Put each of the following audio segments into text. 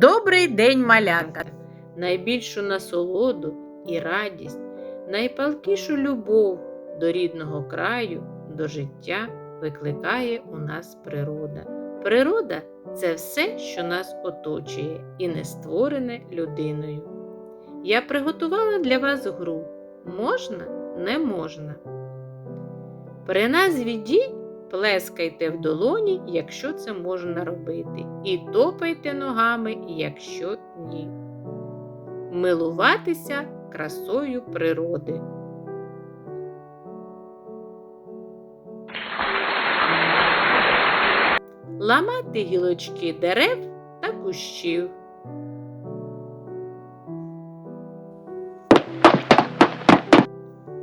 Добрий день, малятка! Найбільшу насолоду і радість, найпалкішу любов до рідного краю, до життя викликає у нас природа. Природа це все, що нас оточує і не створене людиною. Я приготувала для вас гру. Можна, не можна. При назві дій плескайте в долоні, якщо це можна робити, і топайте ногами, якщо ні. Милуватися красою природи. Ламати гілочки дерев та кущів.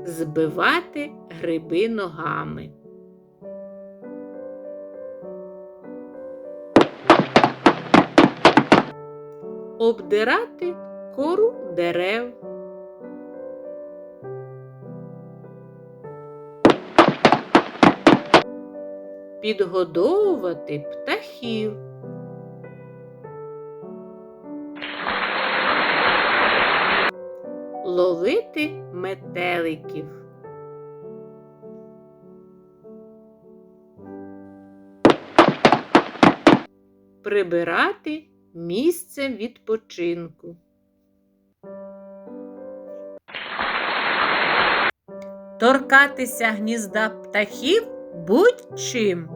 Збивати гриби ногами. Обдирати кору дерев. Підгодовувати птахів. Ловити метеликів. Прибирати місце відпочинку. Торкатися гнізда птахів будь-чим.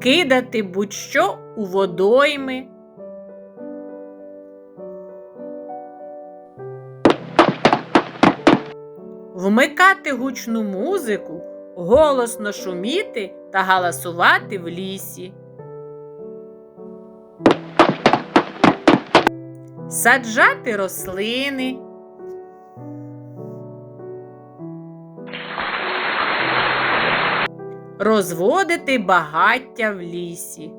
Кидати будь-що у водойми. Вмикати гучну музику, голосно шуміти та галасувати в лісі. Саджати рослини. Розводити багаття в лісі.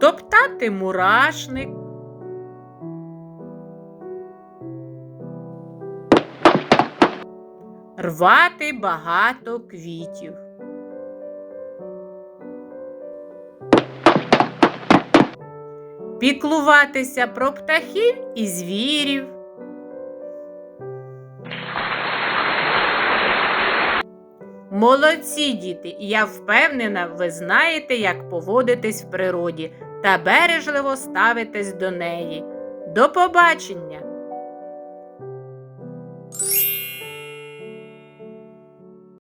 Топтати мурашник. Рвати багато квітів. Піклуватися про птахів і звірів. Молодці діти, я впевнена, ви знаєте, як поводитись в природі та бережливо ставитесь до неї. До побачення!